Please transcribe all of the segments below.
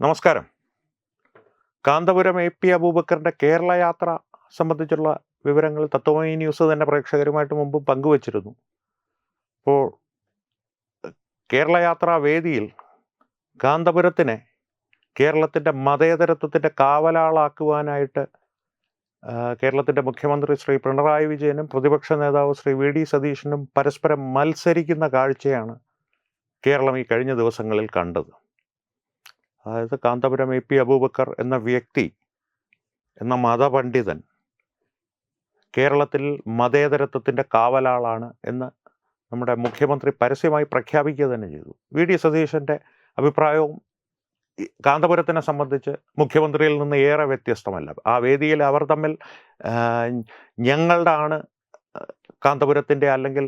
നമസ്കാരം. Kanthapuram A P അബൂബക്കറിന്റെ കേരള യാത്ര സംബന്ധിച്ചുള്ള വിവരങ്ങൾ തത്വമയി ന്യൂസ് തന്നെ പ്രേക്ഷകരുമായിട്ട് മുമ്പ് പങ്കുവച്ചിരുന്നു. അപ്പോൾ കേരള യാത്രാ വേദിയിൽ കാന്തപുരത്തിനെ കേരളത്തിന്റെ മതേതരത്വത്തിന്റെ കാവലാളാക്കുവാനായിട്ട് കേരളത്തിന്റെ മുഖ്യമന്ത്രി ശ്രീ പിണറായി വിജയനും പ്രതിപക്ഷ നേതാവ് ശ്രീ വി ഡി സതീശനും പരസ്പരം മത്സരിക്കുന്ന കാഴ്ചയാണ് കേരളം ഈ കഴിഞ്ഞ ദിവസങ്ങളിൽ കണ്ടത്. അതായത് കാന്തപുരം എ പി അബൂബക്കർ എന്ന വ്യക്തി എന്ന മതപണ്ഡിതൻ കേരളത്തിൽ മതേതരത്വത്തിന്റെ കാവലാളാണ് എന്ന് നമ്മുടെ മുഖ്യമന്ത്രി പരസ്യമായി പ്രഖ്യാപിക്കുക തന്നെ ചെയ്തു. വി. ഡി. സതീശന്റെ അഭിപ്രായവും കാന്തപുരത്തിനെ സംബന്ധിച്ച് മുഖ്യമന്ത്രിയിൽ നിന്ന് ഏറെ വ്യത്യസ്തമല്ല. ആ വേദിയിൽ അവർ തമ്മിൽ ഞങ്ങളുടെ ആണ് കാന്തപുരത്തിന്റെ അല്ലെങ്കിൽ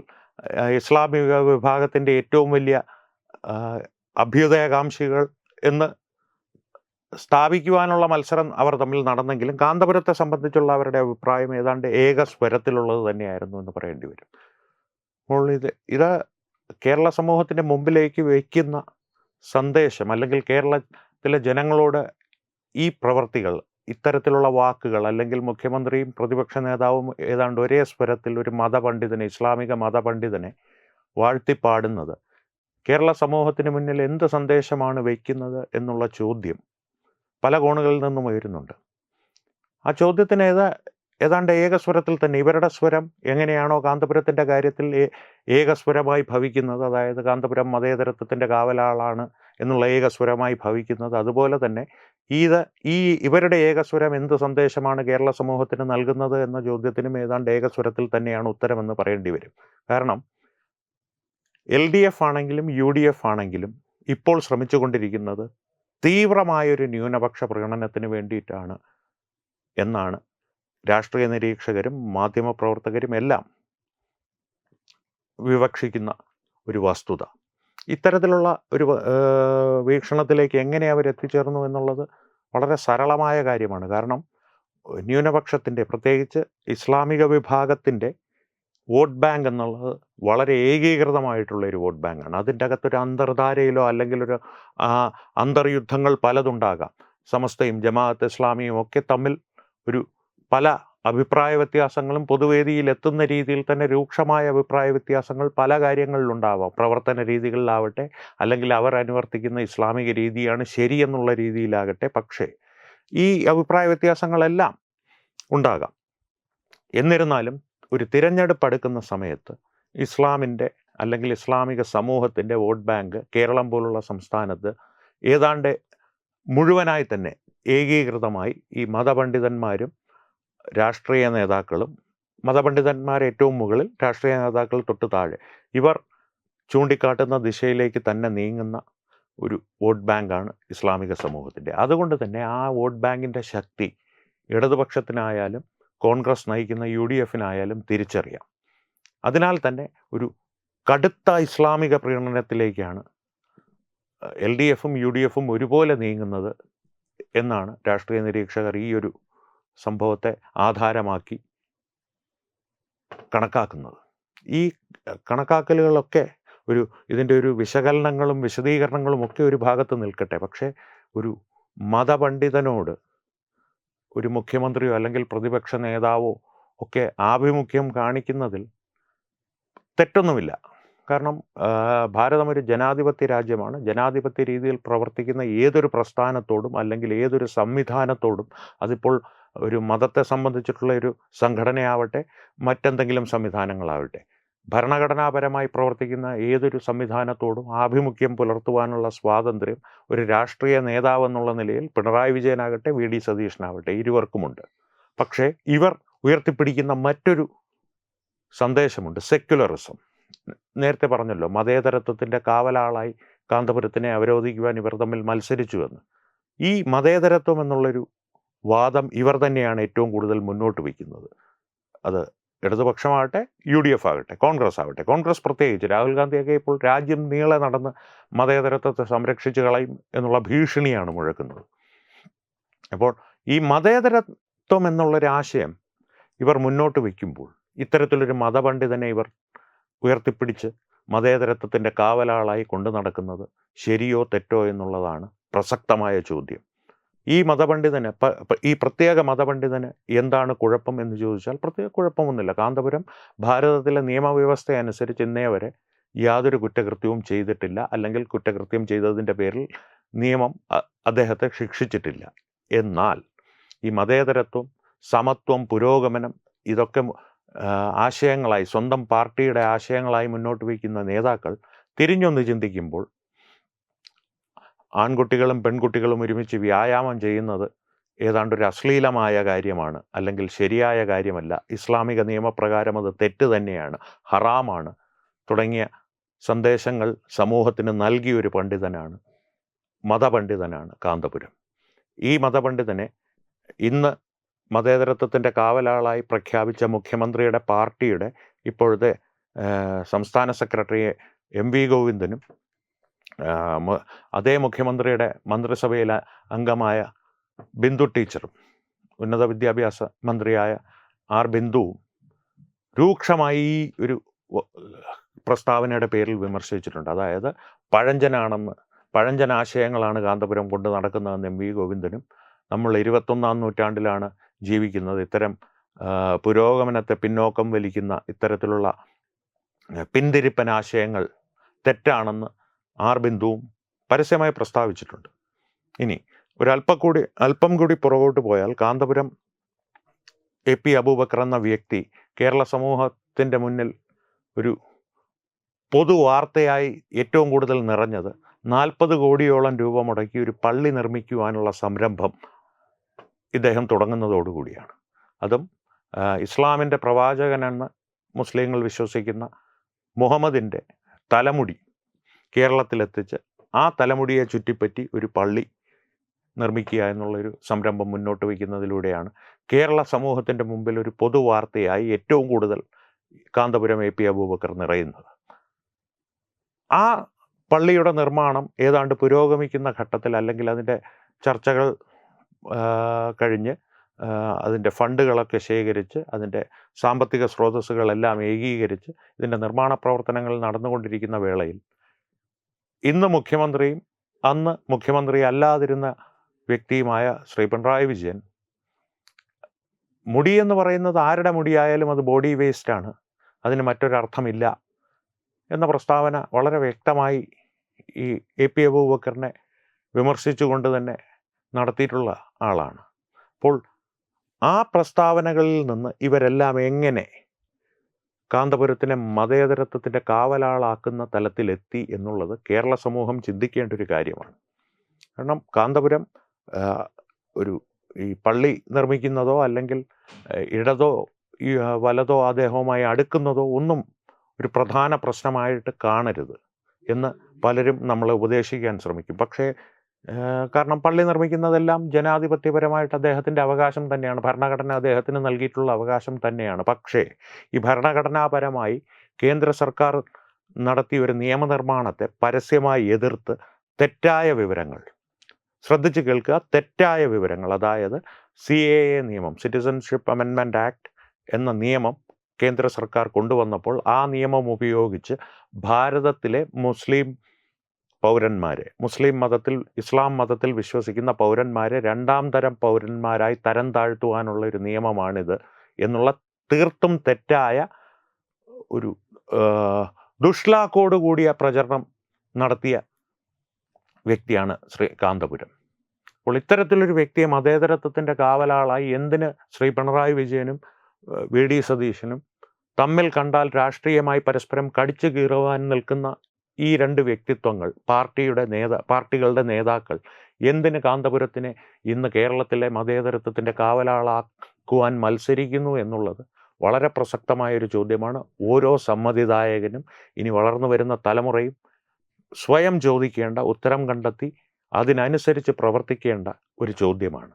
ഇസ്ലാമിക വിഭാഗത്തിന്റെ ഏറ്റവും വലിയ അഭ്യുദയകാംക്ഷികൾ എന്ന് സ്ഥാപിക്കുവാനുള്ള മത്സരം അവർ തമ്മിൽ നടന്നെങ്കിലും കാന്തപുരത്തെ സംബന്ധിച്ചുള്ള അവരുടെ അഭിപ്രായം ഏതാണ്ട് ഏക സ്വരത്തിലുള്ളത് തന്നെയായിരുന്നു എന്ന് പറയേണ്ടി വരും. അപ്പോൾ ഇത് ഇത് കേരള സമൂഹത്തിന്റെ മുമ്പിലേക്ക് വയ്ക്കുന്ന സന്ദേശം അല്ലെങ്കിൽ കേരളത്തിലെ ജനങ്ങളോട് ഈ പ്രവർത്തികൾ ഇത്തരത്തിലുള്ള വാക്കുകൾ അല്ലെങ്കിൽ മുഖ്യമന്ത്രിയും പ്രതിപക്ഷ നേതാവും ഏതാണ്ട് ഒരേ സ്വരത്തിൽ ഒരു മതപണ്ഡിതനെ ഇസ്ലാമിക മതപണ്ഡിതനെ വാഴ്ത്തിപ്പാടുന്നത് കേരള സമൂഹത്തിന് മുന്നിൽ എന്ത് സന്ദേശമാണ് വയ്ക്കുന്നത് എന്നുള്ള ചോദ്യം പല കോണുകളിൽ നിന്നും ഉയരുന്നുണ്ട്. ആ ചോദ്യത്തിന് ഏതാ ഏതാണ്ട് ഏകസ്വരത്തിൽ തന്നെ ഇവരുടെ സ്വരം എങ്ങനെയാണോ കാന്തപുരത്തിന്റെ കാര്യത്തിൽ ഏകസ്വരമായി ഭവിക്കുന്നത് അതായത് കാന്തപുരം മതേതരത്വത്തിന്റെ കാവലാളാണ് എന്നുള്ള ഏകസ്വരമായി ഭവിക്കുന്നത് അതുപോലെ തന്നെ ഇത് ഈ ഇവരുടെ ഏകസ്വരം എന്ത് സന്ദേശമാണ് കേരള സമൂഹത്തിന് നൽകുന്നത് എന്ന ചോദ്യത്തിനും ഏതാണ്ട് ഏകസ്വരത്തിൽ തന്നെയാണ് ഉത്തരമെന്ന് പറയേണ്ടി വരും. കാരണം എൽ ഡി എഫ് ആണെങ്കിലും യു ഡി എഫ് ആണെങ്കിലും ഇപ്പോൾ ശ്രമിച്ചുകൊണ്ടിരിക്കുന്നത് തീവ്രമായൊരു ന്യൂനപക്ഷ പ്രകടനത്തിന് വേണ്ടിയിട്ടാണ് എന്നാണ് രാഷ്ട്രീയ നിരീക്ഷകരും മാധ്യമപ്രവർത്തകരും എല്ലാം വിവക്ഷിക്കുന്ന ഒരു വസ്തുത. ഇത്തരത്തിലുള്ള ഒരു വീക്ഷണത്തിലേക്ക് എങ്ങനെ അവർ എത്തിച്ചേർന്നു എന്നുള്ളത് വളരെ സരളമായ കാര്യമാണ്. കാരണം ന്യൂനപക്ഷത്തിന്റെ പ്രത്യേകിച്ച് ഇസ്ലാമിക വിഭാഗത്തിന്റെ വോട്ട് ബാങ്ക് എന്നുള്ളത് വളരെ ഏകീകൃതമായിട്ടുള്ള ഒരു വോട്ട് ബാങ്കാണ് അതിന്റെ അകത്തൊരു അന്തർധാരയിലോ അല്ലെങ്കിൽ ഒരു അന്തർയുദ്ധങ്ങൾ പലതുണ്ടാകാം. സമസ്തയും ജമാഅത്ത് ഇസ്ലാമിയും ഒക്കെ തമ്മിൽ ഒരു പല അഭിപ്രായ വ്യത്യാസങ്ങളും പൊതുവേദിയിൽ എത്തുന്ന രീതിയിൽ തന്നെ രൂക്ഷമായ അഭിപ്രായ വ്യത്യാസങ്ങൾ പല കാര്യങ്ങളിലുണ്ടാവാം പ്രവർത്തന രീതികളിലാവട്ടെ അല്ലെങ്കിൽ അവർ അനുവർത്തിക്കുന്ന ഇസ്ലാമിക രീതിയാണ് ശരിയെന്നുള്ള രീതിയിലാകട്ടെ പക്ഷേ ഈ അഭിപ്രായ വ്യത്യാസങ്ങളെല്ലാം ഉണ്ടാകാം. എന്നിരുന്നാലും ഒരു തിരഞ്ഞെടുപ്പ് അടുക്കുന്ന സമയത്ത് ഇസ്ലാമിന്റെ അല്ലെങ്കിൽ ഇസ്ലാമിക സമൂഹത്തിന്റെ വോട്ട് ബാങ്ക് കേരളം പോലുള്ള സംസ്ഥാനത്ത് ഏതാണ്ട് മുഴുവനായി തന്നെ ഏകീകൃതമായി ഈ മതപണ്ഡിതന്മാരും രാഷ്ട്രീയ നേതാക്കളും മതപണ്ഡിതന്മാർ ഏറ്റവും മുകളിൽ രാഷ്ട്രീയ നേതാക്കൾ തൊട്ട് താഴെ ഇവർ ചൂണ്ടിക്കാട്ടുന്ന ദിശയിലേക്ക് തന്നെ നീങ്ങുന്ന ഒരു വോട്ട് ബാങ്കാണ് ഇസ്ലാമിക സമൂഹത്തിന്റെ. അതുകൊണ്ട് തന്നെ ആ വോട്ട് ബാങ്കിന്റെ ശക്തി ഇടതുപക്ഷത്തിനായാലും കോൺഗ്രസ് നയിക്കുന്ന യു ഡി എഫിനായാലും തിരിച്ചറിയാം. അതിനാൽ തന്നെ ഒരു കടുത്ത ഇസ്ലാമിക പ്രീണനത്തിലേക്കാണ് എൽ ഡി എഫും യു ഡി എഫും ഒരുപോലെ നീങ്ങുന്നത് എന്നാണ് രാഷ്ട്രീയ നിരീക്ഷകർ ഈ ഒരു സംഭവത്തെ ആധാരമാക്കി കണക്കാക്കുന്നത്. ഈ കണക്കാക്കലുകളൊക്കെ ഒരു ഇതിന്റെ ഒരു വിശകലനങ്ങളും വിശദീകരണങ്ങളും ഒക്കെ ഒരു ഭാഗത്ത് നിൽക്കട്ടെ പക്ഷേ ഒരു മതപണ്ഡിതനോട് ഒരു മുഖ്യമന്ത്രിയോ അല്ലെങ്കിൽ പ്രതിപക്ഷ നേതാവോ ഒക്കെ ആഭിമുഖ്യം കാണിക്കുന്നതിൽ തെറ്റൊന്നുമില്ല. കാരണം ഭാരതം ഒരു ജനാധിപത്യ രാജ്യമാണ്. ജനാധിപത്യ രീതിയിൽ പ്രവർത്തിക്കുന്ന ഏതൊരു പ്രസ്ഥാനത്തോടും അല്ലെങ്കിൽ ഏതൊരു സംവിധാനത്തോടും അതിപ്പോൾ ഒരു മതത്തെ സംബന്ധിച്ചിട്ടുള്ള ഒരു സംഘടനയാവട്ടെ മറ്റെന്തെങ്കിലും സംവിധാനങ്ങളാവട്ടെ. ഭരണഘടനാപരമായി പ്രവർത്തിക്കുന്ന ഏതൊരു സംവിധാനത്തോടും ആഭിമുഖ്യം പുലർത്തുവാനുള്ള സ്വാതന്ത്ര്യം ഒരു രാഷ്ട്രീയ നേതാവ് എന്നുള്ള നിലയിൽ പിണറായി വിജയനാകട്ടെ വി. ഡി. സതീശനാകട്ടെ ഇരുവർക്കുമുണ്ട്. പക്ഷേ ഇവർ ഉയർത്തിപ്പിടിക്കുന്ന മറ്റൊരു സന്ദേശമുണ്ട് സെക്യുലറിസം. നേരത്തെ പറഞ്ഞല്ലോ മതേതരത്വത്തിന്റെ കാവലാളായി കാന്തപുരത്തിനെ അവരോധിക്കുവാൻ ഇവർ തമ്മിൽ മത്സരിച്ചുവെന്ന്. ഈ മതേതരത്വം എന്നുള്ളൊരു വാദം ഇവർ തന്നെയാണ് ഏറ്റവും കൂടുതൽ മുന്നോട്ട് വയ്ക്കുന്നത്. അത് ഇടതുപക്ഷമാകട്ടെ യു ഡി എഫ് ആകട്ടെ കോൺഗ്രസ് ആകട്ടെ. കോൺഗ്രസ് പ്രത്യേകിച്ച് രാഹുൽ ഗാന്ധിയൊക്കെ ഇപ്പോൾ രാജ്യം നീളെ നടന്ന് മതേതരത്വത്തെ സംരക്ഷിച്ച് കളയും എന്നുള്ള ഭീഷണിയാണ് മുഴക്കുന്നത്. അപ്പോൾ ഈ മതേതരത്വം എന്നുള്ളൊരാശയം ഇവർ മുന്നോട്ട് വയ്ക്കുമ്പോൾ ഇത്തരത്തിലൊരു മതപണ്ഡിതനെ ഇവർ ഉയർത്തിപ്പിടിച്ച് മതേതരത്വത്തിന്റെ കാവലാളായി കൊണ്ടു നടക്കുന്നത് ശരിയോ തെറ്റോ എന്നുള്ളതാണ് പ്രസക്തമായ ചോദ്യം. ഈ മതപണ്ഡിതന് ഈ പ്രത്യേക മതപണ്ഡിതന് എന്താണ് കുഴപ്പം എന്ന് ചോദിച്ചാൽ പ്രത്യേക കുഴപ്പമൊന്നുമില്ല. കാന്തപുരം ഭാരതത്തിലെ നിയമവ്യവസ്ഥ അനുസരിച്ച് ഇന്നേ വരെ യാതൊരു കുറ്റകൃത്യവും ചെയ്തിട്ടില്ല. അല്ലെങ്കിൽ കുറ്റകൃത്യം ചെയ്തതിന്റെ പേരിൽ നിയമം അദ്ദേഹത്തെ ശിക്ഷിച്ചിട്ടില്ല. എന്നാൽ ഈ മതേതരത്വം സമത്വം പുരോഗമനം ഇതൊക്കെ ആശയങ്ങളായി സ്വന്തം പാർട്ടിയുടെ ആശയങ്ങളായി മുന്നോട്ട് വയ്ക്കുന്ന നേതാക്കൾ തിരിഞ്ഞൊന്ന് ചിന്തിക്കുമ്പോൾ ആൺകുട്ടികളും പെൺകുട്ടികളും ഒരുമിച്ച് വ്യായാമം ചെയ്യുന്നത് ഏതാണ്ട് ഒരു അശ്ലീലമായ കാര്യമാണ് അല്ലെങ്കിൽ ശരിയായ കാര്യമല്ല. ഇസ്ലാമിക നിയമപ്രകാരം അത് തെറ്റ് തന്നെയാണ് ഹറാമാണ് തുടങ്ങിയ സന്ദേശങ്ങൾ സമൂഹത്തിന് നൽകിയൊരു പണ്ഡിതനാണ് മതപണ്ഡിതനാണ് കാന്തപുരം. ഈ മതപണ്ഡിതനെ ഇന്ന് മതേതരത്വത്തിന്റെ കാവലാളായി പ്രഖ്യാപിച്ച മുഖ്യമന്ത്രിയുടെ പാർട്ടിയുടെ ഇപ്പോഴത്തെ സംസ്ഥാന സെക്രട്ടറി എം വി ഗോവിന്ദനും അതേ മുഖ്യമന്ത്രിയുടെ മന്ത്രിസഭയിലെ അംഗമായ ബിന്ദു ടീച്ചറും ഉന്നത വിദ്യാഭ്യാസ മന്ത്രിയായ ആർ ബിന്ദുവും രൂക്ഷമായി ഒരു പ്രസ്താവനയുടെ പേരിൽ വിമർശിച്ചിട്ടുണ്ട്. അതായത് പഴഞ്ചനാണെന്ന് പഴഞ്ചൻ ആശയങ്ങളാണ് കാന്തപുരം കൊണ്ട് നടക്കുന്നതെന്ന് എം വി ഗോവിന്ദനും നമ്മൾ ഇരുപത്തൊന്നാം നൂറ്റാണ്ടിലാണ് ജീവിക്കുന്നത്. ഇത്തരം പുരോഗമനത്തെ പിന്നോക്കം വലിക്കുന്ന ഇത്തരത്തിലുള്ള പിന്തിരിപ്പൻ ആശയങ്ങൾ തെറ്റാണെന്ന് ആർ ബിന്ദുവും പരസ്യമായി പ്രസ്താവിച്ചിട്ടുണ്ട്. ഇനി ഒരല്പം കൂടി അല്പം കൂടി പുറകോട്ട് പോയാൽ കാന്തപുരം എ പി അബൂബക്കർ എന്ന വ്യക്തി കേരള സമൂഹത്തിന്റെ മുന്നിൽ ഒരു പൊതു വാർത്തയായി ഏറ്റവും കൂടുതൽ നിറഞ്ഞത് നാൽപ്പത് കോടിയോളം രൂപ മുടക്കി ഒരു പള്ളി നിർമ്മിക്കുവാനുള്ള സംരംഭം ഇദ്ദേഹം തുടങ്ങുന്നതോടുകൂടിയാണ് അതും ഇസ്ലാമിന്റെ പ്രവാചകനെന്ന് മുസ്ലിങ്ങൾ വിശ്വസിക്കുന്ന മുഹമ്മദിന്റെ തലമുടി കേരളത്തിലെത്തിച്ച് ആ തലമുടിയെ ചുറ്റിപ്പറ്റി ഒരു പള്ളി നിർമ്മിക്കുക എന്നുള്ളൊരു സംരംഭം മുന്നോട്ട് വയ്ക്കുന്നതിലൂടെയാണ്. കേരള സമൂഹത്തിന്റെ മുമ്പിൽ ഒരു പൊതുവാർത്തയായി ഏറ്റവും കൂടുതൽ കാന്തപുരം എ പി അബൂബക്കർ നിറയുന്നത്. ആ പള്ളിയുടെ നിർമ്മാണം ഏതാണ്ട് പുരോഗമിക്കുന്ന ഘട്ടത്തിൽ അല്ലെങ്കിൽ അതിന്റെ ചർച്ചകൾ കഴിഞ്ഞ് അതിന്റെ ഫണ്ടുകളൊക്കെ ശേഖരിച്ച് അതിന്റെ സാമ്പത്തിക സ്രോതസ്സുകളെല്ലാം ഏകീകരിച്ച് ഇതിന്റെ നിർമ്മാണ പ്രവർത്തനങ്ങൾ നടന്നുകൊണ്ടിരിക്കുന്ന വേളയിൽ ഇന്ന് മുഖ്യമന്ത്രിയും അന്ന് മുഖ്യമന്ത്രി അല്ലാതിരുന്ന വ്യക്തിയുമായ ശ്രീ പിണറായി വിജയൻ മുടി എന്ന് പറയുന്നത് ആരുടെ മുടിയായാലും അത് ബോഡി വേസ്റ്റാണ്. അതിന് മറ്റൊരർത്ഥമില്ല എന്ന പ്രസ്താവന വളരെ വ്യക്തമായി ഈ എ പി അബൂബക്കറിനെ വിമർശിച്ചുകൊണ്ട് തന്നെ നടത്തിയിട്ടുള്ള ആളാണ്. അപ്പോൾ ആ പ്രസ്താവനകളിൽ നിന്ന് ഇവരെല്ലാം എങ്ങനെ കാന്തപുരത്തിനെ മതേതരത്വത്തിന്റെ കാവലാളാക്കുന്ന തലത്തിലെത്തി എന്നുള്ളത് കേരള സമൂഹം ചിന്തിക്കേണ്ട ഒരു കാര്യമാണ്. കാരണം കാന്തപുരം ഒരു ഈ പള്ളി നിർമ്മിക്കുന്നതോ അല്ലെങ്കിൽ ഇടതോ വലതോ അദ്ദേഹവുമായി അടുക്കുന്നതോ ഒന്നും ഒരു പ്രധാന പ്രശ്നമായിട്ട് കാണരുത് എന്ന് പലരും നമ്മളെ ഉപദേശിക്കാൻ ശ്രമിക്കും. പക്ഷേ കാരണം പള്ളി നിർമ്മിക്കുന്നതെല്ലാം ജനാധിപത്യപരമായിട്ട് അദ്ദേഹത്തിന്റെ അവകാശം തന്നെയാണ്. ഭരണഘടന അദ്ദേഹത്തിന് നൽകിയിട്ടുള്ള അവകാശം തന്നെയാണ്. പക്ഷേ ഈ ഭരണഘടനാപരമായി കേന്ദ്ര സർക്കാർ നടത്തിയ ഒരു നിയമനിർമ്മാണത്തെ പരസ്യമായി എതിർത്ത് തെറ്റായ വിവരങ്ങൾ. ശ്രദ്ധിച്ച് കേൾക്കുക തെറ്റായ വിവരങ്ങൾ. അതായത് സി എ എ നിയമം സിറ്റിസൺഷിപ്പ് അമെൻമെന്റ് ആക്ട് എന്ന നിയമം കേന്ദ്ര സർക്കാർ കൊണ്ടുവന്നപ്പോൾ ആ നിയമം ഉപയോഗിച്ച് ഭാരതത്തിലെ മുസ്ലിം പൗരന്മാരെ. മുസ്ലിം മതത്തിൽ ഇസ്ലാം മതത്തിൽ വിശ്വസിക്കുന്ന പൗരന്മാരെ രണ്ടാം തരം പൗരന്മാരായി തരം താഴ്ത്തുവാനുള്ള ഒരു നിയമമാണിത് എന്നുള്ള തീർത്തും തെറ്റായ ഒരു ദുഷ്ലാക്കോട് കൂടിയ പ്രചരണം നടത്തിയ വ്യക്തിയാണ് ശ്രീ കാന്തപുരം. അപ്പോൾ ഇത്തരത്തിലൊരു വ്യക്തിയെ മതേതരത്വത്തിന്റെ കാവലാളായി എന്തിന് ശ്രീ പിണറായി വിജയനും വി. ഡി. സതീശനും തമ്മിൽ കണ്ടാൽ രാഷ്ട്രീയമായി പരസ്പരം കടിച്ചു കീറുവാൻ നിൽക്കുന്ന ഈ രണ്ട് വ്യക്തിത്വങ്ങൾ പാർട്ടിയുടെ നേതാ പാർട്ടികളുടെ നേതാക്കൾ എന്തിന് കാന്തപുരത്തിനെ ഇന്ന് കേരളത്തിലെ മതേതരത്വത്തിന്റെ കാവലാളാക്കുവാൻ മത്സരിക്കുന്നു എന്നുള്ളത് വളരെ പ്രസക്തമായൊരു ചോദ്യമാണ്. ഓരോ സമ്മതിദായകനും ഇനി വളർന്നു വരുന്ന തലമുറയും സ്വയം ചോദിക്കേണ്ട ഉത്തരം കണ്ടെത്തി അതിനനുസരിച്ച് പ്രവർത്തിക്കേണ്ട ഒരു ചോദ്യമാണ്.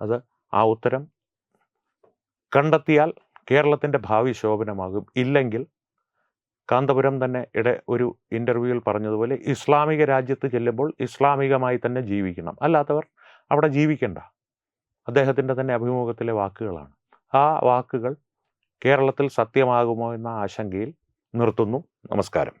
അത് ആ ഉത്തരം കണ്ടെത്തിയാൽ കേരളത്തിന്റെ ഭാവി ശോഭനമാകും. ഇല്ലെങ്കിൽ കാന്തപുരം തന്നെ ഇട ഒരു ഇന്റർവ്യൂവിൽ പറഞ്ഞതുപോലെ ഇസ്ലാമിക രാജ്യത്ത് ചെല്ലുമ്പോൾ ഇസ്ലാമികമായി തന്നെ ജീവിക്കണം. അല്ലാത്തവർ അവിടെ ജീവിക്കണ്ട. അദ്ദേഹത്തിന്റെ തന്നെ അഭിമുഖത്തിലെ വാക്കുകളാണ്. ആ വാക്കുകൾ കേരളത്തിൽ സത്യമാകുമോ എന്ന ആശങ്കയിൽ നിർത്തുന്നു. നമസ്കാരം.